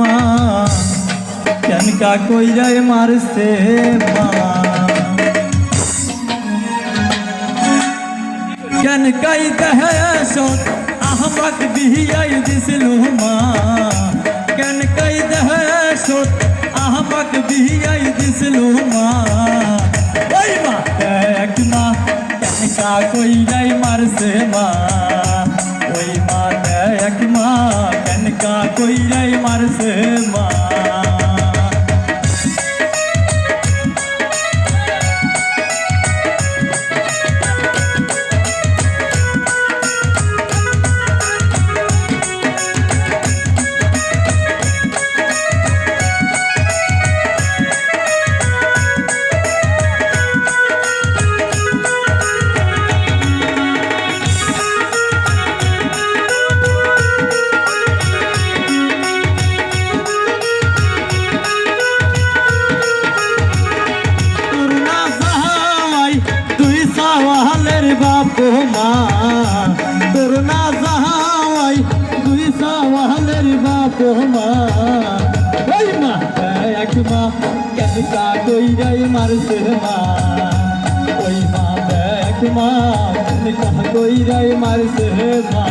মা কেনকা কইরাই মারছে মা? কেনকাই দেহে সত আহমক বিহিয়াই দিছিল মা? কেনকাই দেহে সত আহমক বিহিয়াই দিছিল মা? ওই মা, দেখ মা কেনকা কইরাই মারছে মা? কইরাই মারছে মা। সাওয়ালের বাপ মা করুণা সাহাই তুই সাওয়ালের বাপ মা ওই মা এক মা কেনকা কই যাই মারছে মা ওই মা এক মা কেনকা কই যাই মারছে মা